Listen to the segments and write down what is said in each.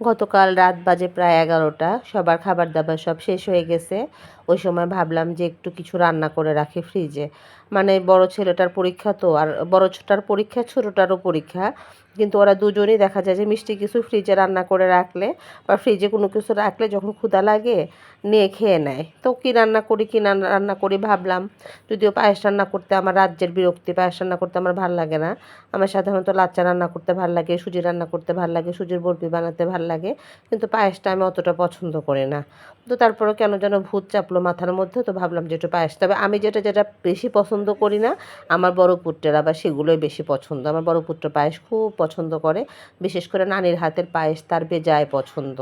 গতকাল রাত বাজে প্রায় এগারোটা, সবার খাবার দাবার সব শেষ হয়ে গেছে। ওই সময় ভাবলাম যে একটু কিছু রান্না করে রাখি ফ্রিজে মানে বড় ছেলেটার পরীক্ষা তো, আর বড় ছোটার পরীক্ষা, ছোটোটারও পরীক্ষা। কিন্তু ওরা দুজনেই দেখা যায় যে মিষ্টি কিছু ফ্রিজে রান্না করে রাখলে বা ফ্রিজে কোনো কিছু রাখলে যখন ক্ষুধা লাগে, নিয়ে খেয়ে নেয়। তো কী রান্না করি, কী না রান্না করি ভাবলাম, যদিও পায়েস রান্না করতে আমার রাজ্যের বিরক্তি, পায়েস রান্না করতে আমার ভালো লাগে না। আমার সাধারণত লাচ্চা রান্না করতে ভালো লাগে, সুজি রান্না করতে ভালো লাগে, সুজির বরফি বানাতে ভালো লাগে, কিন্তু পায়েসটা আমি অতটা পছন্দ করি না। তো তারপরে কেন যেন ভূত চাপলো মাথার মধ্যে, তো ভাবলাম যে একটু পায়েস। তবে আমি যেটা যেটা বেশি পছন্দ করি না, আমার বড় পুত্রের আবার সেগুলোই বেশি পছন্দ। আমার বড় পুত্র পায়েস খুব পছন্দ করে। বিশেষ করে নানির হাতের পায়েস তার বেজায় পছন্দ।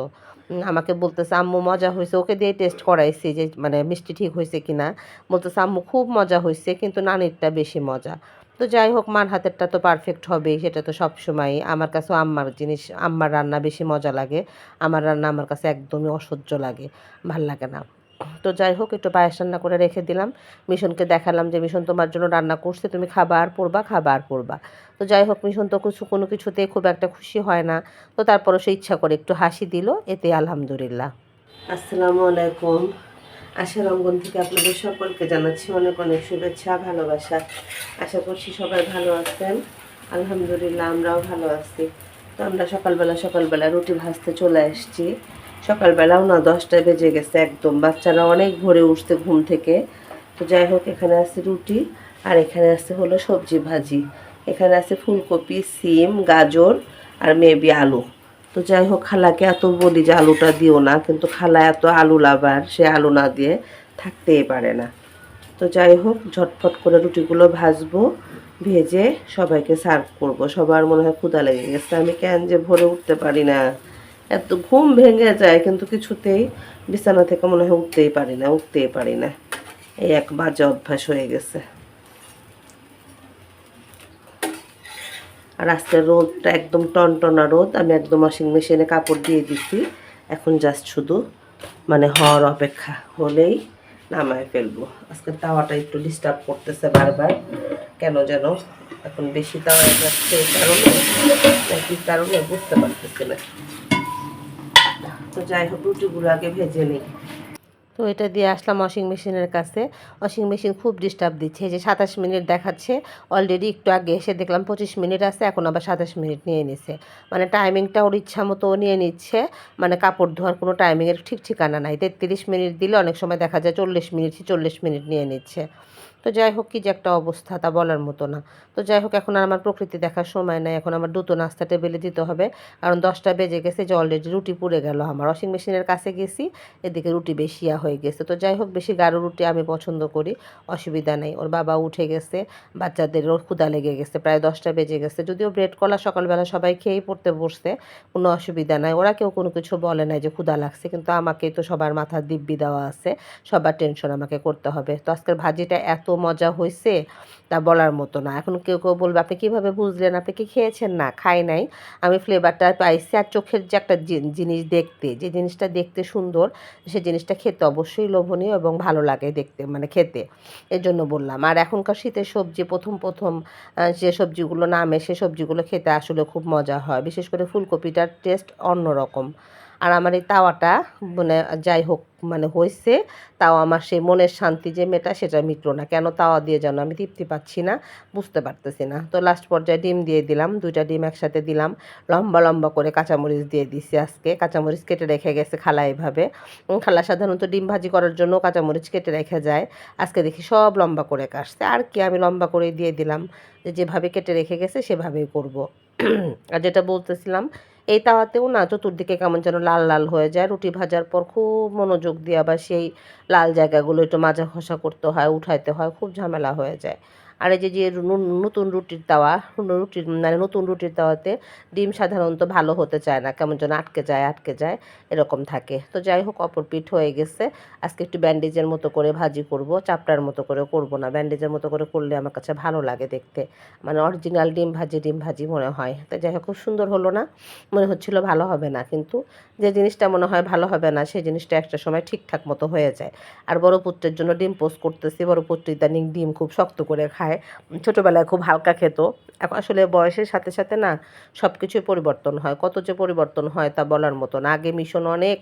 আমাকে বলতেছে, আম্মু, মজা হয়েছে। ওকে দিয়ে টেস্ট করাইছি যে মানে মিষ্টি ঠিক হয়েছে কি না বলতেছে, আম্মু, খুব মজা হয়েছে, কিন্তু নানিরটা বেশি মজা। তো যাই হোক, মার হাতেরটা তো পারফেক্ট হবেই সেটা তো সবসময়। আমার কাছেও আম্মার জিনিস, আম্মার রান্না বেশি মজা লাগে। আমার রান্না আমার কাছে একদমই অসহ্য লাগে, ভালো লাগে না। তো যাই হোক, একটু পায়েস রান্না করে রেখে দিলাম। মিশনকে দেখালাম যে, মিশন, তোমার জন্য রান্না করছে, তুমি খাবার পড়বা খাবার পড়বা। তো যাই হোক, মিশন তো কিছু, কোনো কিছুতে খুব একটা খুশি হয় না। তো তারপরে সে ইচ্ছা করে একটু হাসি দিল, এতে আলহামদুলিল্লাহ। আসসালামু আলাইকুম। আশার অঙ্গন থেকে আপনাদের সকলকে জানাচ্ছি অনেক অনেক শুভেচ্ছা, ভালোবাসা। আশা করছি সবাই ভালো আছেন। আলহামদুলিল্লাহ, আমরাও ভালো আছি। তো আমরা সকালবেলা সকালবেলা রুটি ভাজতে চলে এসেছি সকালবেলাও না দশটায় বেজে গেছে একদম। বাচ্চারা অনেক ভোরে উঠতে ঘুম থেকে। তো যাই হোক, এখানে আছে রুটি আর এখানে আছে হলো সবজি ভাজি। এখানে আছে ফুলকপি, সিম, গাজর আর মেবি আলু। তো যাই হোক, খালাকে এত বলি যে আলুটা দিও না, কিন্তু খালা এত আলু লাভার, সে আলু না দিয়ে থাকতেই পারে না। তো যাই হোক ঝটফট করে রুটিগুলো ভাজবো, ভেজে সবাইকে সার্ভ করব। সবার মনে হয় ক্ষুধা লেগে গেছে। আমি কেন যে ভরে উঠতে পারি না। এত ঘুম ভেঙে যায়, কিন্তু কিছুতেই বিছানা থেকে মনে হয় উঠতেই পারি না, উঠতেই পারি না। এই এক বাজে অভ্যাস হয়ে গেছে। আর আজকের রোদটা একদম টনটনা রোদ, আমি একদম ওয়াশিং মেশিনে কাপড় দিয়ে দিছি। এখন জাস্ট শুধু মানে হওয়ার অপেক্ষা হলেই নামায় ফেলব। আজকে তাওয়াটা একটু ডিস্টার্ব করতেছে বারবার। কেন যেন এখন বেশি তাওয়া যাচ্ছে এই কারণে কারণে বুঝতে পারতেছি না। তো যাই হোক, রুটিগুলো আগে ভেজে নিই। তো এটা দিয়ে আসলাম ওয়াশিং মেশিনের কাছে। ওয়াশিং মেশিন খুব ডিস্টার্ব দিচ্ছে। যে সাতাশ মিনিট দেখাচ্ছে অলরেডি একটু আগে এসে দেখলাম পঁচিশ মিনিট আছে, এখন আবার সাতাশ মিনিট নিয়ে নিছে। মানে টাইমিংটা ওর ইচ্ছা মতো নিয়ে নিচ্ছে। মানে কাপড় ধোয়ার কোনো টাইমিংয়ের ঠিক ঠিকানা নাই। তেত্রিশ মিনিট দিলে অনেক সময় দেখা যায় চল্লিশ মিনিট চল্লিশ মিনিট নিয়ে নিচ্ছে। তো যাই হোক, কি যে একটা অবস্থা তা বলার মতো না। তো যাই হোক, এখন আর আমার প্রকৃতি দেখার সময় নাই। এখন আমার দুটো নাস্তা টেবিলে দিতে হবে। কারণ দশটা বেজে গেছে, যে অলরেডি রুটি পুড়ে গেল আমার। ওয়াশিং মেশিনের কাছে গেছি, এদিকে রুটি বেশিয়া হয়ে গেছে। তো যাই হোক, বেশি গাঢ় রুটি আমি পছন্দ করি, অসুবিধা নেই। ওর বাবা উঠে গেছে বাচ্চাদেরও ক্ষুদা লেগে গেছে, প্রায় দশটা বেজে গেছে। যদিও ব্রেড কলা সকালবেলা সবাই খেয়েই পড়তে বসছে, কোনো অসুবিধা নাই। ওরা কেউ কোনো কিছু বলে নাই যে ক্ষুদা লাগছে, কিন্তু আমাকেই তো সবার মাথার দিব্যি দেওয়া আছে। সবার টেনশন আমাকে করতে হবে। তো আজকের ভাজিটা এত মজা হয়েছে তা বলার মতো না। এখন কেউ কেউ বলবে, আপনি কীভাবে বুঝলেন? আপনি কি খেয়েছেন? না, খাই নাই। আমি ফ্লেভারটা পাইছি আর চোখের যে একটা জিনিস দেখতে, যে জিনিসটা দেখতে সুন্দর, সে জিনিসটা খেতে অবশ্যই লোভনীয় এবং ভালো লাগে দেখতে মানে খেতে। এর জন্য বললাম। আর এখনকার শীতের সবজি, প্রথম প্রথম যে সবজিগুলো নামে, সে সবজিগুলো খেতে আসলে খুব মজা হয়। বিশেষ করে ফুলকপিটার টেস্ট অন্যরকম। আর আমার এই তাওয়াটা মানে যাই হোক মানে হয়েছে, তাও আমার সেই মনের শান্তি যে মেটা সেটা মিটলো না। কেন তাওয়া দিয়ে যেন আমি তৃপ্তি পাচ্ছি না, বুঝতে পারতেছি না। তো লাস্ট পর্যায়ে ডিম দিয়ে দিলাম, দুইটা ডিম একসাথে দিলাম। লম্বা লম্বা করে কাঁচামরিচ দিয়ে দিছি আজকে। কাঁচামরিচ কেটে রেখে গেছে খালা এভাবে। খালা সাধারণত ডিম ভাজি করার জন্য কাঁচামরিচ কেটে রেখে যায়। আজকে দেখি সব লম্বা করে কাটছে। আর কি আমি লম্বা করে দিয়ে দিলাম। যে যেভাবে কেটে রেখে গেছে, সেভাবেই করব। আর যেটা বলতেছিলাম এই তাওয়াতেও না চতুর্দিকে কেমন যেন লাল লাল হয়ে যায়। রুটি ভাজার পর খুব মনোযোগ দিয়ে আবার সেই লাল জায়গাগুলো একটু মাজা ঘষা করতে হয়, উঠাইতে হয়, খুব ঝামেলা হয়ে যায়। আর এই যে যে নতুন রুটির তাওয়া রুটির মানে নতুন রুটির তাওয়াতে ডিম সাধারণত ভালো হতে চায় না, কেমন যেন আটকে যায় আটকে যায়, এরকম থাকে। তো যাই হোক, অপর পিঠ হয়ে গেছে। আজকে একটু ব্যান্ডেজের মতো করে ভাজি করব চাপটার মতো করে করব না, ব্যান্ডেজের মতো করে করলে আমার কাছে ভালো লাগে দেখতে। মানে অরিজিনাল ডিম ভাজি ডিম ভাজি মনে হয়। তাই যাই হোক, খুব সুন্দর হলো না, মনে হচ্ছিল ভালো হবে না, কিন্তু যে জিনিসটা মনে হয় ভালো হবে না, সেই জিনিসটা একটা সময় ঠিকঠাক মতো হয়ে যায়। আর বড় পুত্রের জন্য ডিম পোস্ট করতেছি, বড় পুত্র ইদানিং ডিম খুব শক্ত করে খায়। খায়, ছোটোবেলায় খুব হালকা খেত। এখন আসলে বয়সের সাথে সাথে না সব কিছুই পরিবর্তন হয়। কত যে পরিবর্তন হয় তা বলার মতো না। আগে মিশন অনেক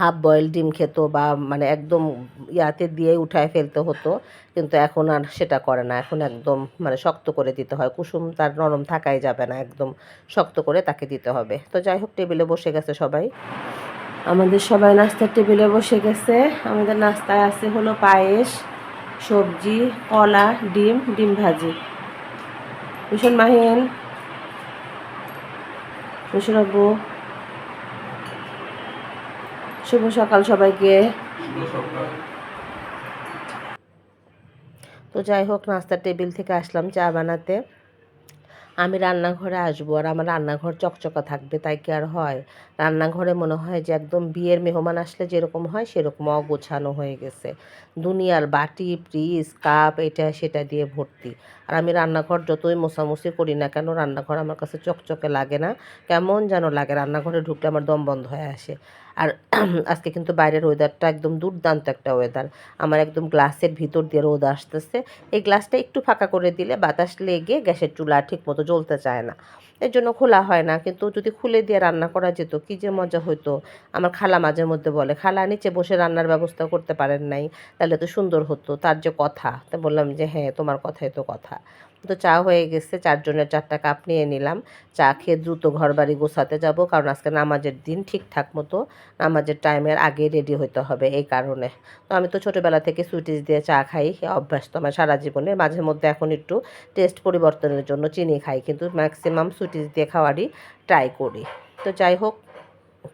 হাফ বয়েল ডিম খেত বা মানে একদম ইয়াতে দিয়ে উঠায় ফেলতে হতো। কিন্তু এখন আর সেটা করে না। এখন একদম মানে শক্ত করে দিতে হয়। কুসুম তার নরম থাকাই যাবে না। একদম শক্ত করে তাকে দিতে হবে। তো যাই হোক টেবিলে বসে গেছে সবাই। আমাদের সবাই নাস্তার টেবিলে বসে গেছে। আমাদের নাস্তায় আছে হলো পায়েস। সবজি, কলা, ডিম ডিম ভাজি। ভীষণ মাহিন ভীষণ আব্বু শুভ সকাল সবাইকে। তো যাই হোক, নাস্তার টেবিল থেকে আসলাম চা বানাতে। আমি রান্নাঘরে আসব আর আমার রান্নাঘর চকচকা থাকবে, তাই কি আর হয়? রান্নাঘরে মনে হয় যে একদম বিয়ের মেহমান আসলে যেরকম হয় সেরকম অগোছানো হয়ে গেছে। দুনিয়ার বাটি, ফ্রিজ, কাপ, এটা সেটা দিয়ে ভর্তি। আর আমি রান্নাঘর যতই মোছামুছি করি না কেন, রান্নাঘর আমার কাছে চকচকে লাগে না। কেমন যেন লাগে, রান্নাঘরে ঢুকলে আমার দম বন্ধ হয়ে আসে। আর আজকে কিন্তু বাইরের ওয়েদারটা একদম দুর্দান্ত একটা ওয়েদার আমার একদম গ্লাসের ভিতর দিয়ে রোদ আসতেছে। এই গ্লাসটা একটু ফাঁকা করে দিলে বাতাস লেগে গ্যাসের চুলা ঠিক মতো জ্বলতে চায় না। এর জন্য খোলা হয় না। কিন্তু যদি খুলে দিয়ে রান্না করা যেত, কী যে মজা হতো আমার খালা মাঝে মধ্যে বলে, খালা, নিচে বসে রান্নার ব্যবস্থা করতে পারেন নাই, তাহলে তো সুন্দর হতো, তার যে কথা। তা বললাম যে হ্যাঁ তোমার কথাই তো কথা। তো চা হয়ে গেছে, চারজনের চারটা কাপ নিয়ে নিলাম। চা খেয়ে দ্রুত ঘর বাড়ি গোছাতে যাব, কারণ আজকে নামাজের দিন ঠিকঠাক মতো নামাজের টাইমের আগে রেডি হতে হবে এই কারণে। তো আমি তো ছোটোবেলা থেকে সুইটিস দিয়ে চা খাই অভ্যাস তো আমার সারা জীবনে। মাঝে মধ্যে এখন একটু টেস্ট পরিবর্তনের জন্য চিনি খাই, কিন্তু ম্যাক্সিমাম সুইটিস দিয়ে খাওয়ারই ট্রাই করি। তো যাই হোক,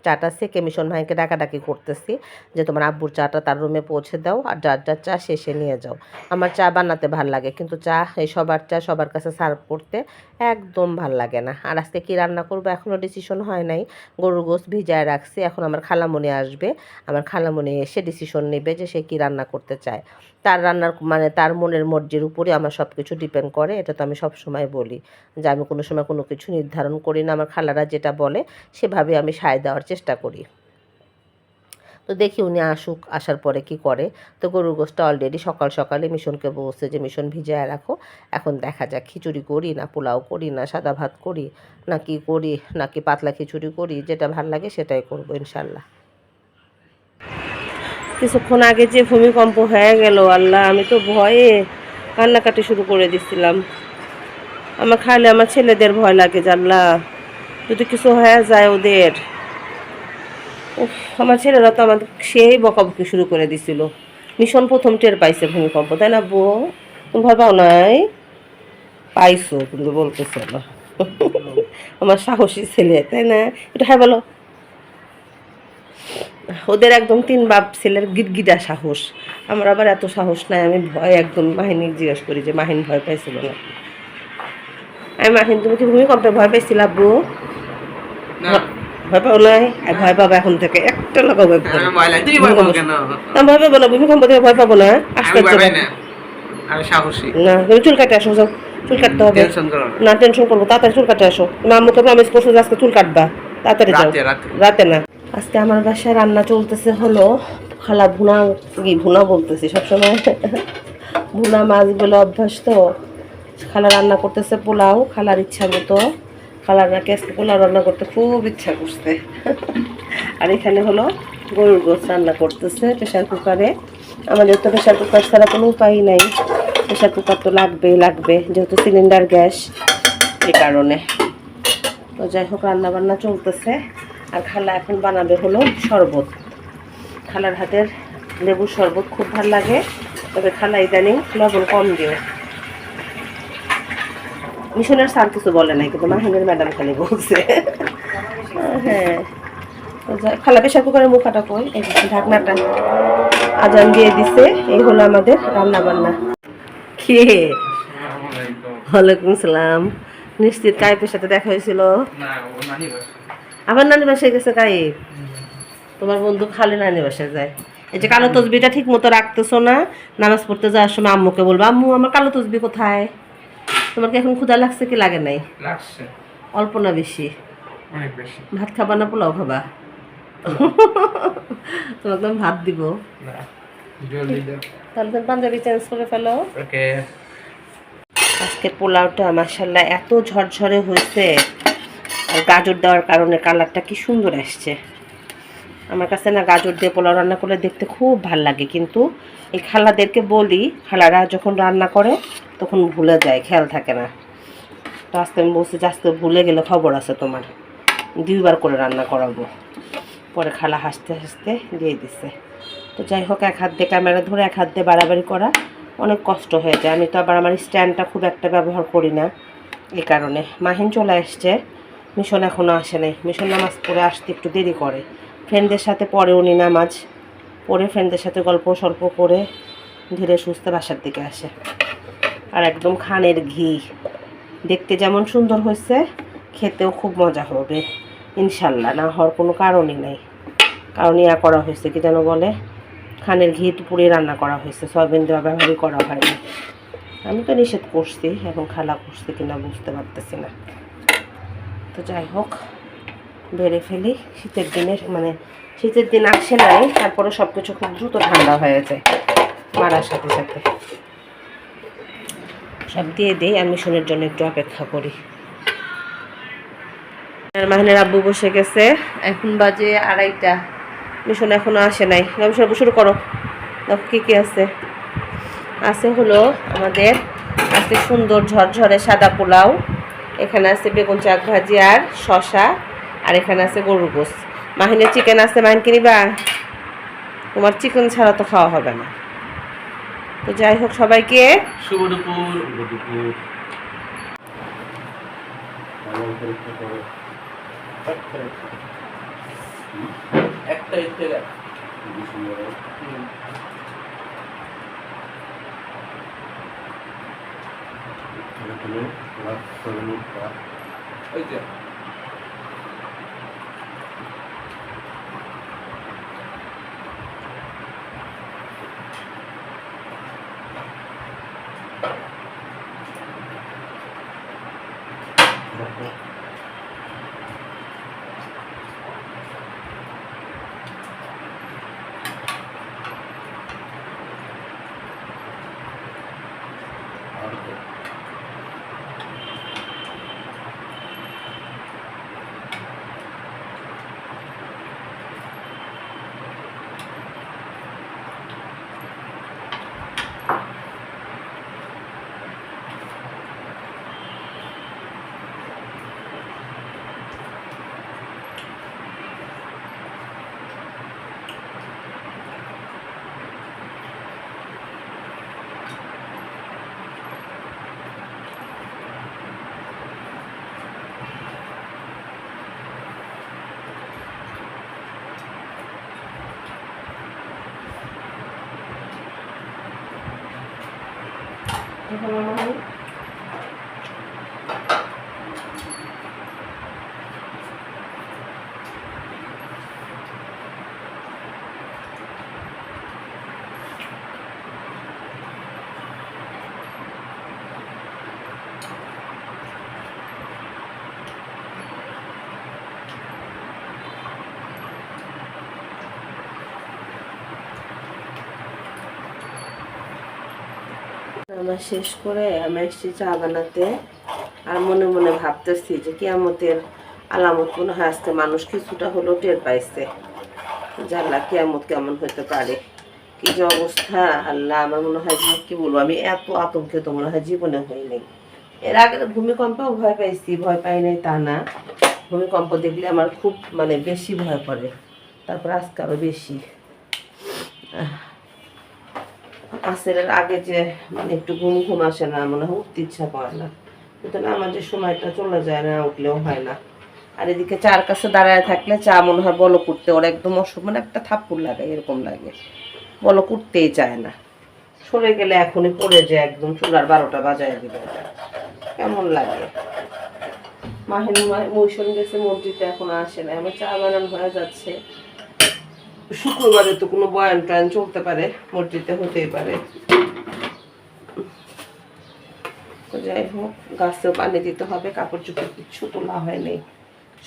চাটা সেকে মিশন ভাইকে ডাকাডাকি করতেছি যে তোমার আব্বুর চাটা তার রুমে পৌঁছে দাও আর যার যার চা শেষে নিয়ে যাও। আমার চা বানাতে ভালো লাগে কিন্তু চা, এই সবার চা সবার কাছে সার্ভ করতে একদম ভালো লাগে না। আর আজকে কী রান্না করব এখনও ডিসিশন হয় নাই। গরুর গোস ভিজায় রাখছি, এখন আমার খালামণি আসবে। আমার খালামণি এসে ডিসিশন নেবে যে সে কী রান্না করতে চায়। তার রান্নার মানে তার মনের মর্জির উপরে আমার সব কিছু ডিপেন্ড করে, এটা তো আমি সব সময় বলি। যে আমি কোনো সময় কোনো কিছু নির্ধারণ করি না, আমার খালারা যেটা বলে সেভাবে আমি সায় দেওয়ার চেষ্টা করি। তো দেখি উনি আসুক, আসার পরে কি করে। তো গরুর গোষ্ঠটা অলরেডি সকাল সকালে মিশনকে বসছে যে, মিশন ভিজায় রাখো, এখন দেখা যাক খিচুড়ি করি না, পোলাও করি না, সাদা ভাত করি না কি করি নাকি পাতলা খিচুড়ি করি, যেটা ভালো লাগে সেটাই করব ইনশাল্লাহ। কিছুক্ষণ আগে যে ভূমিকম্প হয়ে গেল, আল্লাহ, আমি তো ভয়ে কান্নাকাটি শুরু করে দিছিলাম। আমার খাইলে আমার ছেলেদের ভয় লাগে জানলা যদি কিছু হয়ে যায় ওদের। আমার ছেলেরা তো আমার সেই বকাবকি শুরু করে দিছিল। মিশন প্রথম টের পাইছে ভূমিকম্প, তাই না বউ? তুমি ভয় পাও নাই? পাইছো, কিন্তু বলতেছে আমার সাহসী ছেলে, তাই না? এটা হ্যাঁ বলো। ওদের একদম তিন বাপ ছেলের গিটগিটা সাহস। আমার আবার এত সাহস নাই আমি ভয় একদম মাহিনী জিজ্ঞেস করি যে মাহিন ভয় পাইছিল না আমি মাহিন তুমি কি ভূমিকম্পে ভয় পাইছিল আব্বু ভয় পাও নাই? ভয় পাবো এখন থেকে একটা লোক ভয় পাবো আমি না। ভয় পাবো না ভূমিকম্প থেকে ভয় পাবো না আমি আস্তে না আমি সাহসী। না তুমি চুল কাটে আসো যাও চুল কাটতে হবে। না। টেনশন করব তাড়াতাড়ি চুল কাটে আসো। তুমি আম্মুকে প্রমিস করছ আজকে চুল কাটবা তাড়াতাড়ি যাও। রাতে না। আজকে আমার বাসায় রান্না চলতেছে হলো খালা ভুনা, কি ভুনা বলতেছি সবসময়? ভুনা মাছ বলে অভ্যাস তো খালা রান্না করতেছে পোলাও, খালার ইচ্ছা মতো। খালার নাকি আজকে পোলাও রান্না করতে খুব ইচ্ছা করছে। আর এখানে হলো গরুর গোস রান্না করতেছে প্রেশার কুকারে। আমাদের তো প্রেশার কুকার ছাড়া কোনো উপায় নাই। প্রেশার কুকার তো লাগবেই, লাগবে, যেহেতু সিলিন্ডার গ্যাস এই কারণে। তো যাই হোক রান্না বান্না চলতেছে। আর খালা এখন বানাবে হলো শরবত। খালার হাতের লেবুর শরবত খুব ভালো লাগে তবে খালা ইদানিং লবণ কম দিও মিশনের স্যার কিছু বলে নাই কিন্তু মাহিনের ম্যাডাম খালি বলছে। হ্যাঁ খালা প্রেশার কুকারের মুখাটা কই? এই ঢাকনাটা। আজান দিয়ে দিছে এই হলো আমাদের রান্না বান্না কে ওয়ালাইকুম সালাম। নিশ্চিত কাইপের সাথে দেখা হয়েছিল। ও নানি বাস বাসায় গেছে কাইপ তোমার বন্ধু খালি নানি বাসায় যায়। এই যে কালো তসবিটা ঠিক মতো রাখতেছো না নামাজ পড়তে যাওয়ার সময় আম্মুকে বলব আম্মু আমার কালো তসবি কোথায়? তোমার কি এখন ক্ষুধা লাগছে কি লাগে নাই? লাগছে। অল্প না বেশি? অনেক বেশি। ভাত খাবা না পোলাও খাবা? তোমাকে আমি ভাত দিব। তাহলে তুমি পাঞ্জাবি চেঞ্জ করে ফেলো। ওকে। আজকের পোলাওটা মাসাল্লাহ এত ঝরঝরে হয়েছে। আর গাজর দেওয়ার কারণে কালারটা কি সুন্দর আসছে। আমার কাছে না গাজর দিয়ে পোলাও রান্না করলে দেখতে খুব ভালো লাগে, কিন্তু এই খালাদেরকে বলি, খালারা যখন রান্না করে তখন ভুলে যায়, খেয়াল থাকে না। তো আজকে আমি বলছি যে ভুলে গেলে খবর আছে তোমার। দুইবার করে রান্না করাবো। পরে খালা হাসতে হাসতে দিয়ে দিছে। তো যাই হোক, এক হাত দিয়ে ক্যামেরা ধরে এক হাত দিয়ে বাড়াবাড়ি করা অনেক কষ্ট হয়ে যায়। আমি তো আবার আমার স্ট্যান্ডটা খুব একটা ব্যবহার করি না। এই কারণে মাহিন চলে আসছে। মিশন এখনও আসে নাই। মিশন নামাজ পড়ে আসতে একটু দেরি করে। ফ্রেন্ডদের সাথে পড়ে উনি নামাজ। পড়ে ফ্রেন্ডদের সাথে গল্প সল্প করে ধীরে সুস্থে বাসার দিকে আসে। আর একদম খানের ঘি। দেখতে যেমন সুন্দর হয়েছে, খেতেও খুব মজা হবে। ইনশাল্লাহ, না হওয়ার কোনো কারণই নেই। কারণ ইয়া করা হয়েছে, কি যেন বলে? খানের ঘি পুড়িয়ে রান্না করা হয়েছে, সয়াবিন দেওয়া, ব্যবহারই করা হয়নি। আমি তো নিষেধ করছি এখন খালা করছি কিনা বুঝতে পারতেছি না। তো যাই হোক, বেড়ে ফেলি। শীতের দিনে মানে শীতের দিন আসে নাই তারপরে সব কিছু খুব দ্রুত ঠান্ডা হয়ে যায় মারার সাথে সাথে। সব দিয়ে দিই, আর মিশনের জন্য একটু অপেক্ষা করি। মাহিনের আব্বু বসে গেছে, এখন বাজে আড়াইটা। মিশন এখনও আসে নাই। আব্বু, শুরু করো। দেখো কী কী আছে। আছে হলো আমাদের, আছে সুন্দর ঝরঝরে সাদা পোলাও। এখানে আছে বেগুন চাক ভাজি আর শশা আর এখানে আছে গরুর গোস মাহিনের চিকেন আছে, মাহিন কিনিবা তোমার চিকেন ছাড়া তো খাওয়া হবে না। তো যাই হোক, সবাইকে একটা একটা ওই যে আমার শেষ করে আমি এসেছি চা বানাতে। আর মনে মনে ভাবতেছি যে কিয়ামতের আলামত মনে হয় আজকে মানুষ কিছুটা হলেও টের পাইছে। জানলা কিয়ামত কেমন হতে পারে? কি যে অবস্থা? আল্লাহ, আমার মনে হয় যে কি বলব, আমি এত আতঙ্কিত মনে হয় জীবনে হইনি এর আগে ভূমিকম্পেও ভয় পাইছি, ভয় পাই নাই তা না। ভূমিকম্প দেখলে আমার খুব মানে বেশি ভয় করে। তারপর আজকে আরও বেশি। আসরের আগে যে মানে একটু ঘুম ঘুম আসে না, মনে উঠতে ইচ্ছা করে না। কিন্তু না আমার যে সময়টা চলে যায় না, উঠলেও হয় না। আর এদিকে চার কাছে দাঁড়ায় থাকলে চা মনে হয় বলো করতে ওর একদম অসুখ মানে একটা থাপ্পুর লাগে, এরকম লাগে। বলো করতেই চায় না। সরে গেলে এখনই পড়ে যায়, একদম চুলার বারোটা বাজায় দিবে কেমন লাগে? মাহিন মৌসুম গেছে মন্ত্রীতে এখন আসে না আমার চা বানানো হয়ে যাচ্ছে। শুক্রবারে তো কোনো বয়ান টয়ান চলতে পারে, মসজিদে হতেই পারে। যাই হোক, গাছেও পানি দিতে হবে, কাপড় চোপড় কিচ্ছু তোলা হয়নি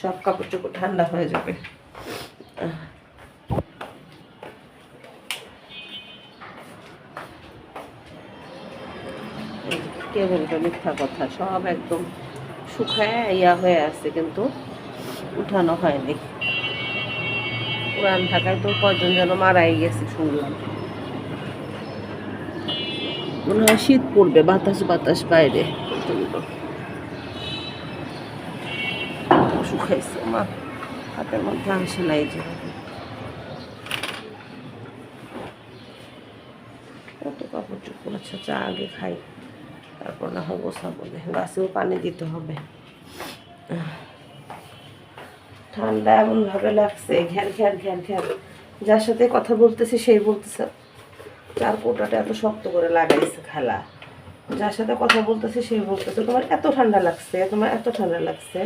সব কাপড় চোপড় ঠান্ডা হয়ে যাবে। কেবলটা মিথ্যা কথা, সব একদম শুকায় ইয়া হয়ে আছে, কিন্তু উঠানো হয়নি পুরান থাকায় তো কজন যেন মারাই গেছে শুনলাম। মনে হয় শীত পড়বে, বাতাস বাতাস বাইরে। শুকাইছে মা। হাতের মধ্যে আসে নাই যে। কত কাপড় চোপড় আছে, চা আগে খাই। তারপর না হয় গোছাবো না গাছেও পানি দিতে হবে। ঠান্ডা এমন ভাবে লাগছে। ঘ্যার ঘ্যার ঘ্যার ঘ্যার যার সাথে কথা বলতেছি, সেই বলতেছে চার কোটাটা এত শক্ত করে লাগাইছে খেলা। যার সাথে কথা বলতেছে, সেই বলতেছে, তোমার এত ঠান্ডা লাগছে, তোমার এত ঠান্ডা লাগছে।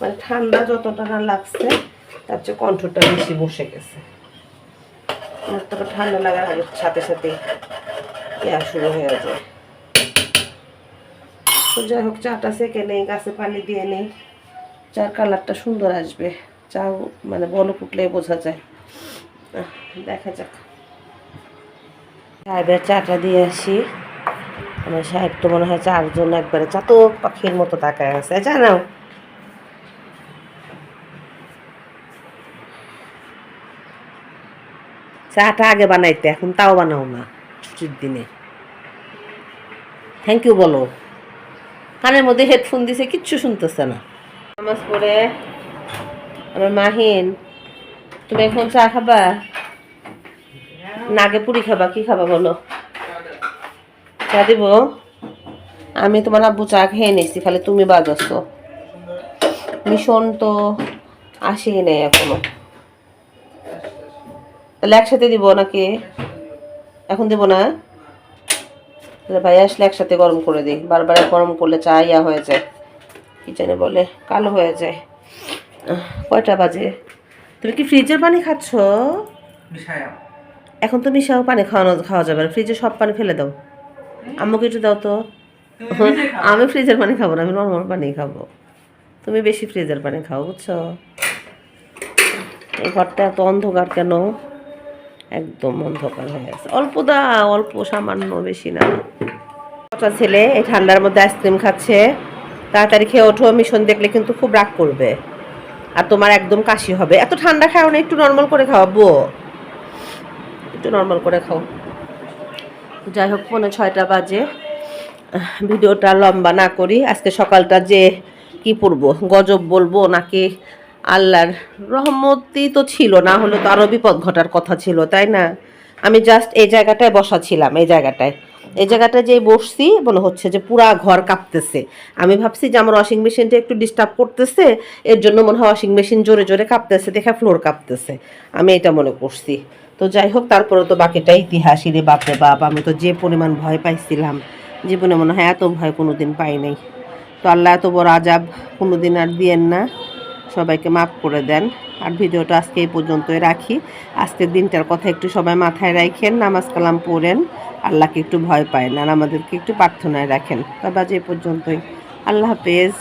মানে ঠান্ডা যতটা না লাগছে, তার চেয়ে কণ্ঠটা বেশি বসে গেছে। আমার তো ঠান্ডা লাগার আগে সাথে সাথে ইয়া শুরু হয়ে যায়। তো যাই হোক, চাটা সেকে নেই, গাছে পানি দিয়ে নেই। চার কালারটা সুন্দর আসবে চা মানে বল ফুটলে বোঝা যায়। দেখা যাক। সাহেবের চাটা দিয়ে আসি। আমার সাহেব তো মনে হয় চারজন একবারে চাতক পাখির মতো তাকায় আছে। জানাও চাটা আগে বানাইতে, এখন তাও বানাও না, ছুটির দিনে। থ্যাংক ইউ বলো। কানের মধ্যে হেডফোন দিছে, কিচ্ছু শুনতেছে না। নামাজ পড়ে। আমার মাহিন, তুমি এখন চা খাবা? নাগে পুরি খাবা, কি খাবা বলো? চা দিব? আমি তোমার আব্বু চা খেয়ে নিয়েছি, খালি তুমি বাজাচ্ছ মিশন তো আসেই নেই এখনও। তাহলে একসাথে দিব নাকি? এখন দিব না? ভাই আসলে একসাথে গরম করে দিই, বারবার গরম করলে চা ইয়া হয়ে যায়। কি জানে বলে কালো হয়ে যায়। কয়টা বাজে? তুমি কি ফ্রিজের পানি খাচ্ছ? এখন তো মিশাও পানি খাওয়ানো খাওয়া যাবে না। ফ্রিজে সব পানি ফেলে দাও। আম্মুকে একটু দাও তো। আমি ফ্রিজের পানি খাব না আমি নর্মাল পানি খাব। তুমি বেশি ফ্রিজের পানি খাও বুঝছ? এই ঘরটা এত অন্ধকার কেন? একদম অন্ধকার হয়ে গেছে। অল্প দা অল্প সামান্য বেশি না। ছেলে এই ঠান্ডার মধ্যে আইসক্রিম খাচ্ছে। তাড়াতাড়ি খেয়ে ওঠো মিশন দেখলে কিন্তু খুব রাগ করবে। আর তোমার একদম কাশি হবে। এত ঠান্ডা খাও না, একটু নর্মাল করে খাওয়াবো একটু নর্মাল করে খাও। যাই হোক, পৌনে ছয়টা বাজে। ভিডিওটা লম্বা না করি। আজকে সকালটা যে কি পড়ব, গজব বলব নাকি আল্লাহর রহমতই তো ছিল, না হলে তো আরও বিপদ ঘটার কথা ছিল, তাই না? আমি জাস্ট এই জায়গাটায় বসা ছিলাম, এই জায়গাটায়। এই জায়গাটায় যে বসছি মনে হচ্ছে যে পুরা ঘর কাঁপতেছে। আমি ভাবছি যে আমার ওয়াশিং মেশিনটা একটু ডিস্টার্ব করতেছে, এর জন্য মনে হয় ওয়াশিং মেশিন জোরে জোরে কাঁপতেছে, দেখে ফ্লোর কাঁপতেছে। আমি এটা মনে করছি। তো যাই হোক, তারপরে তো বাকিটা ইতিহাসই রে বাপরে বাপ, আমি তো যে পরিমাণ ভয় পাইছিলাম, জীবনে মনে হয় এত ভয় কোনোদিন পাই নাই। তো আল্লাহ এত বড় আজাব কোনোদিন আর দিয়েন না, সবাইকে মাফ করে দেন। আর ভিডিওটা আজকে এই পর্যন্তই রাখি। আজকের দিনটার কথা একটু সবাই মাথায় রাখেন, নামাজ কালাম পড়েন। আল্লাহকে একটু ভয় পায় না, আর আমাদেরকে একটু প্রার্থনায় রাখেন। তবে আজ এ পর্যন্তই। আল্লাহ হাফেজ।